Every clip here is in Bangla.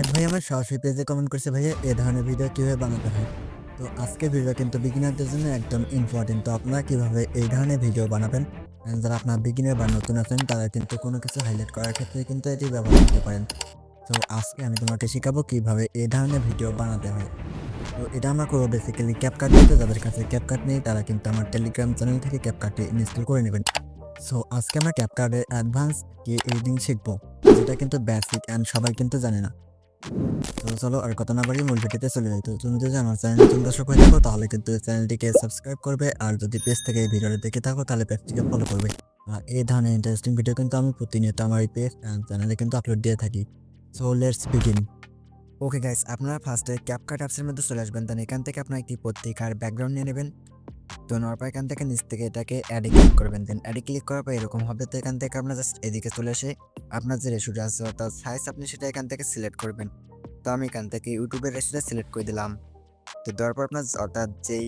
এক ভাই, আমার সরাসরি পেজে কমেন্ট করছে, ভাইয়া, এ ধরনের ভিডিও কীভাবে বানাতে হয়? তো আজকে ভিডিও কিন্তু বিগিনারদের জন্য একদম ইম্পর্টেন্ট তো আপনারা কীভাবে এই ধরনের ভিডিও বানাবেন? যারা আপনার বিগিনার বা নতুন আছেন, তারা কিন্তু কোনো কিছু হাইলাইট করার ক্ষেত্রে কিন্তু এটি ব্যবহার করতে পারেন। তো আজকে আমি তোমাকে শেখাবো কীভাবে এই ধরনের ভিডিও বানাতে হয়। তো এটা আমরা করব বেসিক্যালি ক্যাপকাট দিতে যাদের কাছে ক্যাপকাট নেই, তারা কিন্তু আমার টেলিগ্রাম চ্যানেল থেকে ক্যাপকাটটি ইনস্টল করে নেবেন। সো আজকে আমরা ক্যাপকার্ডের অ্যাডভান্স কি এডিটিং শিখব, যেটা কিন্তু বেসিক অ্যান্ড সবাই কিন্তু জানে না। তো চলো আর কথা না মূল ভিডিওতে চলে যাই। তো তুমি যদি আমার চ্যানেল নতুন দর্শক হয়ে থাকো তাহলে কিন্তু চ্যানেলটিকে সাবস্ক্রাইব করবে। আর যদি পেজ থেকে এই ভিডিওটি দেখে থাকো, তাহলে পেজটিকে ফলো করবে। আর এই ধরনের ইন্টারেস্টিং ভিডিও কিন্তু আমি প্রতিনিয়ত আমার এই পেজ চ্যানেলে কিন্তু আপলোড দিয়ে থাকি। So let's begin okay guys আপনারা ফার্স্টে ক্যাপকাট অ্যাপসের মধ্যে চলে আসবেন। দেন এখান থেকে আপনার একটি পত্রিকার ব্যাকগ্রাউন্ড নিয়ে নেবেন। তো নেওয়ার পর এখান থেকে নিচ থেকে এটাকে অ্যাডে ক্লিক করবেন। দেন অ্যাডে ক্লিক করার পর এরকম হবে। তো এখান থেকে আপনার জাস্ট এদিকে চলে এসে আপনার যে রেশুটা আছে, অর্থাৎ সাইজ আপনি সেটা এখান থেকে সিলেক্ট করবেন। তো আমি এখান থেকে ইউটিউবের রেশুটা সিলেক্ট করে দিলাম। তো দেওয়ার পর আপনার অর্থাৎ যেই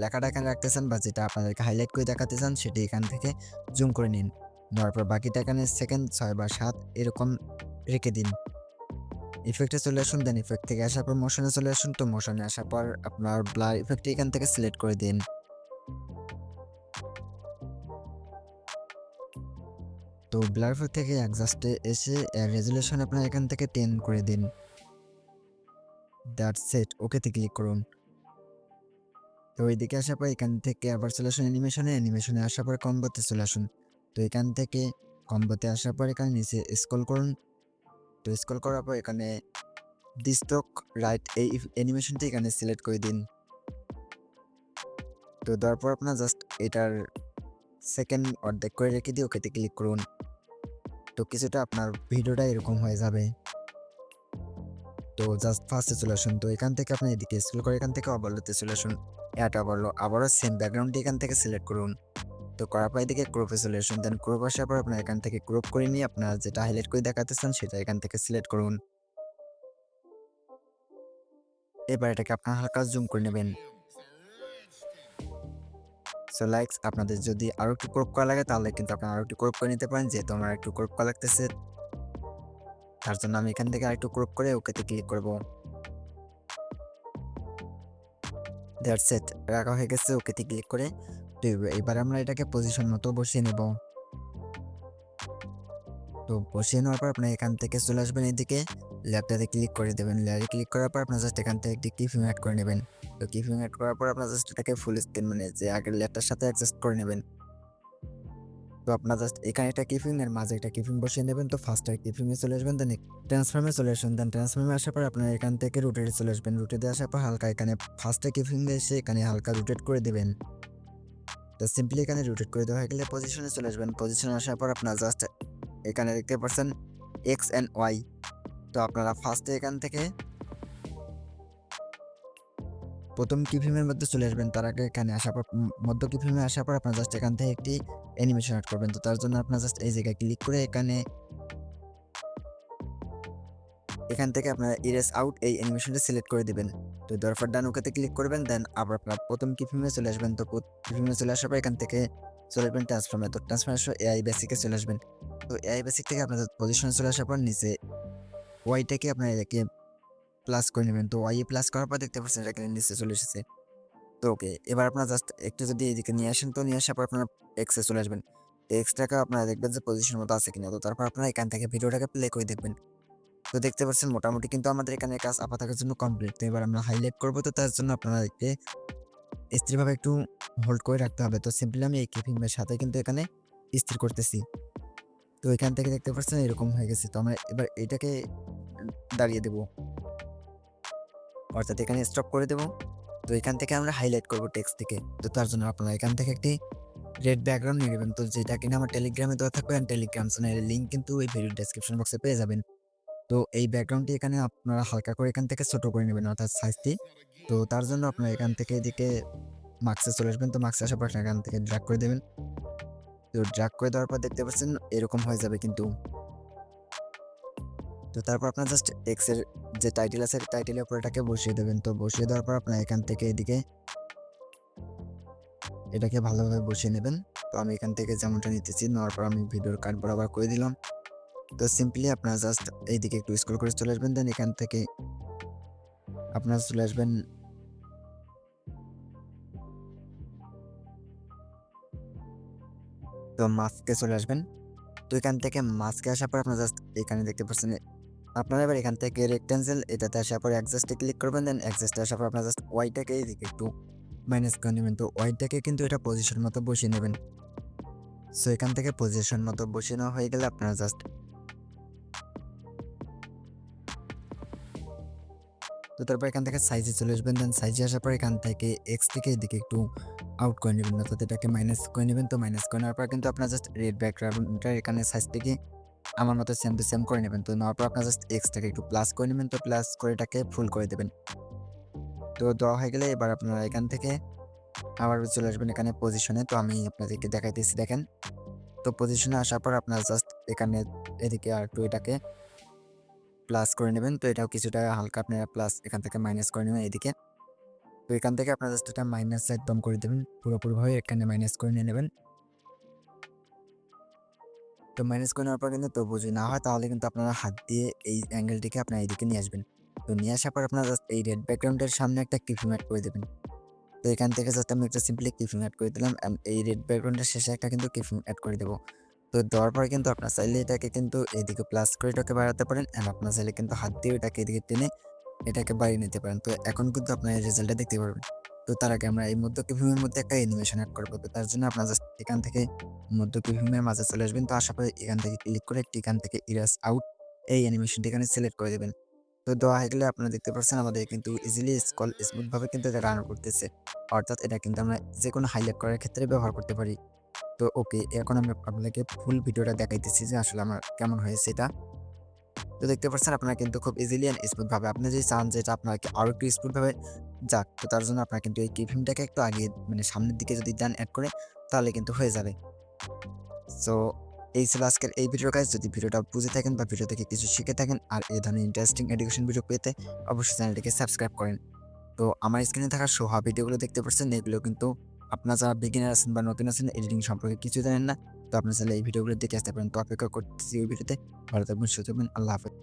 লেখাটা এখানে রাখতেছেন বা যেটা আপনাদেরকে হাইলাইট করে দেখাতে চান, সেটি এখান থেকে জুম করে নিন। নেওয়ার পর বাকিটা এখানে সেকেন্ড ছয় বা সাত এরকম রেখে দিন। ইফেক্টে চলে আসুন দেন ইফেক্ট থেকে আসার পর মোশনে চলে আসুন। তো মোশনে আসার পর আপনার ব্লার ইফেক্ট এখান থেকে সিলেক্ট করে দিন। তো ব্লার ইফেক্ট থেকে অ্যাডজাস্টে এসে রেজুলেশন আপনার এখান থেকে টেন করে দিন। দ্যাট সেট ওকেতে ক্লিক করুন। তো এইদিকে আসার পর এখান থেকে আবার চলে আসুন অ্যানিমেশনে অ্যানিমেশনে আসার পর কম্বোতে চলে আসুন। তো এখান থেকে কম্বোতে আসার পর এখানে নিচে স্ক্রল করুন। তো স্ক্রল করার পর এখানে ডিস্টক রাইট এই অ্যানিমেশনটি এখানে সিলেক্ট করে দিন। তো দেওয়ার পর আপনার জাস্ট এটার সেকেন্ড অর্ধেক করে রেখে দিয়ে ওকেতে ক্লিক করুন। তো কিছুটা আপনার ভিডিওটা এরকম হয়ে যাবে। তো জাস্ট ফার্স্টে চলে আসুন তো এখান থেকে আপনি এদিকে স্কুল করে এখান থেকে অবলতে চলে আসুন এটা বলল আবারও সেম ব্যাকগ্রাউন্ডটি এখান থেকে সিলেক্ট করুন। তো করার পর এদিকে ক্রপে চলে আসুন দেন ক্রপ আসার পর আপনার এখান থেকে ক্রপ করে নিয়ে আপনার যেটা হাইলাইট করে দেখাতে চান সেটা এখান থেকে সিলেক্ট করুন। এবার এটাকে আপনার হালকা জুম করে নেবেন। সো লাইকস আপনাদের যদি আরও একটু ক্রপ করা লাগে, তাহলে কিন্তু আপনারা আরও একটু ক্রপ করে নিতে পারেন যেহেতু আমার একটু ক্রপ করা লাগতেছে, তার জন্য আমি এখান থেকে আরেকটু ক্রপ করে ওকেতে ক্লিক করব। দ্যাটস সেট রাখা হয়ে গেছে ওকেতে ক্লিক করে। তো এবার আমরা এটাকে পজিশন মতো বসিয়ে নেব। তো বসিয়ে নেওয়ার পর আপনার এখান থেকে চলে আসবেন এদিকে ল্যাপটাতে ক্লিক করে দেবেন লেয়ারে ক্লিক করার পর আপনার জাস্ট এখান থেকে একটি কিফিং অ্যাড করে নেবেন। তো কিফিং অ্যাড করার পর আপনার জাস্ট এটাকে ফুল স্ক্রিন মানে যে আগের ল্যাপটার সাথে অ্যাডজাস্ট করে নেবেন। তো আপনার জাস্ট এখানে একটা কিফিং এর মাঝে একটা কিফিং বসিয়ে নেবেন। তো ফার্স্ট কিফিং এ চলে আসবেন দেন ট্রান্সফর্মে চলে আসুন দেন ট্রান্সফর্মে আসার পর আপনার এখান থেকে রোটেটে চলে আসবেন। রোটেটে আসার পর হালকা এখানে ফার্স্টে কিফিং এসে এখানে হালকা রোটেট করে দেবেন। তো সিম্পলি এখানে রোটেট করে দেওয়া হয়ে গেলে পজিশনে চলে আসবেন। পজিশনে আসার পর আপনার জাস্ট এখানে দেখতে পাচ্ছেন এক্স অ্যান্ড ওয়াই তো আপনারা ফার্স্টে এখান থেকে প্রথম কিফিমের মধ্যে চলে আসবেন, তার আগে এখানে আসার পর মধ্য কিফিমে আসার পর আপনার জাস্ট এখান থেকে একটি অ্যানিমেশন অ্যাড করবেন। তো তার জন্য আপনার জাস্ট এই জায়গায় ক্লিক করে এখানে এখান থেকে আপনার ইরেস আউট এই অ্যানিমেশনটা সিলেক্ট করে দিবেন। তো দরফার ডান ওকেতে ক্লিক করবেন দেন আবার আপনার প্রথম কিফিমে চলে আসবেন, তো কিফিমে চলে আসার পর এখান থেকে চলে আসবেন ট্রান্সফর্মে তো ট্রান্সফর্মে এআই বেসিকে চলে আসবেন। তো এআই বেসিক থেকে আপনাদের পজিশনে চলে আসার পর নিচে ওয়াইটাকে আপনার এটাকে প্লাস করে নেবেন। তো ওয়াই প্লাস করার পর দেখতে পাচ্ছেন এটা নিচে চলে এসেছে। তো ওকে, এবার আপনার জাস্ট একটু যদি এদিকে নিয়ে আসেন, তো নিয়ে আসার পর আপনার এক্সে চলে আসবেন। তো এক্সটাকে আপনারা দেখবেন যে পজিশন মতো আছে কিনা। তো তারপর আপনারা এখান থেকে ভিডিওটাকে প্লে করে দেখবেন। তো দেখতে পাচ্ছেন মোটামুটি কিন্তু আমাদের এখানে কাজ আপাতকের জন্য কমপ্লিট তো এবার আমরা হাইলাইট করব, তো তার জন্য আপনারা একে স্থিরভাবে একটু হোল্ড করে রাখতে হবে। তো সিম্পলি আমি এই কিপিংয়ের সাথে কিন্তু এখানে স্থির করতেছি। তো এখান থেকে দেখতে পাচ্ছেন এরকম হয়ে গেছে। তো আমরা এবার এটাকে দাঁড়িয়ে দেব। অর্থাৎ এখানে স্টপ করে দেব। তো এখান থেকে আমরা হাইলাইট করব টেক্সট থেকে। তো তার জন্য আপনারা এখান থেকে একটি রেড ব্যাকগ্রাউন্ড নিয়ে নেবেন। তো যেটা কিনা আমার টেলিগ্রামে দেওয়া থাকবে অ্যান্ড টেলিগ্রাম চ্যানেলের লিঙ্ক কিন্তু এই ভিডিও ডেসক্রিপশন বক্সে পেয়ে যাবেন। তো এই ব্যাকগ্রাউন্ডটি এখানে আপনারা হালকা করে এখান থেকে ছোটো করে নেবেন অর্থাৎ সাইজটি তো তার জন্য আপনারা এখান থেকে এদিকে মার্কসে চলে আসবেন। তো মার্কসে আসার পর এখান থেকে ড্রাগ করে দেবেন। তো ড্রাগ করে দেওয়ার পর দেখতে পাচ্ছেন এরকম হয়ে যাবে কিন্তু। তো তারপর আপনার জাস্ট এক্সের যে টাইটেল আছে টাইটেলের উপর এটাকে বসিয়ে দেবেন। তো বসিয়ে দেওয়ার পর আপনার এখান থেকে এদিকে এটাকে ভালোভাবে বসিয়ে নেবেন। তো আমি এখান থেকে যেমনটা নিতেছি, নেওয়ার পর আমি ভিডিওর কাট বরাবর করে দিলাম। তো সিম্পলি আপনারা জাস্ট এইদিকে একটু স্ক্রল করে চলে আসবেন দেন এখান থেকে আপনারা চলে আসবেন। তো মাস্কে চলে আসবেন। তো এখান থেকে মাস্কে আসার পর আপনারা জাস্ট এখানে দেখতে পাচ্ছেন আপনারা এবার এখান থেকে রেক্টেন্সেল এটাতে আসার পর অ্যাডজাস্টে ক্লিক করবেন দেন অ্যাডজাস্টে আসার পর আপনারা জাস্ট ওয়াইটাকে এইদিকে একটু মাইনাস করে নেবেন। তো ওয়াইটাকে কিন্তু এটা পজিশন মতো বসিয়ে নেবেন। সো এখান থেকে পজিশন মতো বসিয়ে নেওয়া হয়ে গেলে আপনারা জাস্ট তো তারপর এখান থেকে সাইজে চলে আসবেন দেন সাইজে আসার পর এখান থেকে এক্স থেকে এদিকে একটু আউট করে নেবেন। অর্থাৎ এটাকে মাইনাস করে নেবেন। তো মাইনাস করে নেওয়ার পর কিন্তু আপনার জাস্ট রেড ব্যাকগ্রাউন্ডটা এখানে সাইজ থেকে আমার মতো সেম টু সেম করে নেবেন। তো নেওয়ার পর আপনার জাস্ট এক্সটাকে একটু প্লাস করে নেবেন। তো প্লাস করে এটাকে ফুল করে দেবেন। তো দেওয়া হয়ে গেলে এবার আপনারা এখান থেকে আবার চলে আসবেন এখানে পজিশনে তো আমি আপনাদেরকে দেখাইতেছি, দেখেন। তো পজিশনে আসার পর আপনারা জাস্ট এখানে এদিকে আর একটু এটাকে প্লাস করে নেবেন। তো এটাও কিছুটা হালকা আপনারা প্লাস এখান থেকে মাইনাস করে নেবেন এদিকে। তো এখান থেকে আপনারা জাস্ট এটা মাইনাস একদম করে দেবেন। পুরোপুরিভাবে এখানে মাইনাস করে নিয়ে নেবেন। তো ম্যানেজ করে নেওয়ার পর কিন্তু তবু যদি না হয়, তাহলে কিন্তু আপনারা হাত দিয়ে এই অ্যাঙ্গেলটিকে আপনার এইদিকে নিয়ে আসবেন। তো নিয়ে আসার পর আপনারা জাস্ট এই রেড ব্যাকগ্রাউন্ডের সামনে একটা কিফিং অ্যাড করে দেবেন। তো এখান থেকে জাস্ট আমি একটা সিম্পলি কিফিং অ্যাড করে দিলাম। এই রেড ব্যাকগ্রাউন্ডের শেষে একটা কিন্তু কিফিং অ্যাড করে দেবো। তো দেওয়ার পরে কিন্তু আপনার চাইলে এটাকে কিন্তু এইদিকে প্লাস করে এটাকে বাড়াতে পারেন অ্যান্ড আপনার চাইলে কিন্তু হাত দিয়ে এটাকে এদিকে টেনে এটাকে বাড়িয়ে নিতে পারেন। তো এখন কিন্তু আপনার রেজাল্টটা দেখতে পারবেন। তো তার আগে আমরা এই মধ্য কিফিমের মধ্যে একটা অ্যানিমেশন অ্যাড করব। তো তার জন্য আপনার জাস্ট এখান থেকে মধ্য কিফিমের মাঝে চলে আসবেন। তো আশা করি এখান থেকে ক্লিক করে একটি এখান থেকে ইরাস আউট এই অ্যানিমেশনটি এখানে সিলেক্ট করে দেবেন। তো দেওয়া হয়ে গেলে আপনারা দেখতে পাচ্ছেন আমাদের কিন্তু ইজিলি স্কল স্মুথভাবে কিন্তু এটা রান করতেছে। অর্থাৎ এটা কিন্তু আমরা যে কোনো হাইলাইট করার ক্ষেত্রে ব্যবহার করতে পারি। তো ওকে এখন আমি আপনাদেরকে ফুল ভিডিওটা দেখাইতেছি যে আসলে আমার কেমন হয়েছে এটা। তো দেখতে পাচ্ছেন আপনারা কিন্তু খুব ইজিলি অ্যান্ড স্মুথভাবে আপনি যদি চান যে এটা আপনাকে আরও একটু স্মুথভাবে যাক, তো তার জন্য আপনারা কিন্তু এই কিফিমটাকে একটু আগে মানে সামনের দিকে যদি দেন অ্যাড করে, তাহলে কিন্তু হয়ে যাবে। সো এই ছিল আজকের এই ভিডিও কাজ যদি ভিডিওটা বুঝে থাকেন বা ভিডিও থেকে কিছু শিখে থাকেন আর এই ধরনের ইন্টারেস্টিং এডুকেশন ভিডিও পেতে অবশ্যই চ্যানেলটিকে সাবস্ক্রাইব করেন। তো আমার স্ক্রিনে থাকা হওয়া ভিডিওগুলো দেখতে পাচ্ছেন, এগুলো কিন্তু আপনারা যারা বিগিনার আছেন বা নতুন আছেন এডিটিং সম্পর্কে কিছু জানেন না তো আপনার চাইলে এই ভিডিওগুলো দেখে আসতে পারেন। তো অপেক্ষা করতেছি ওই ভিডিওতে। ভালো থাকবেন থাকবেন। আল্লাহ হাফেজ।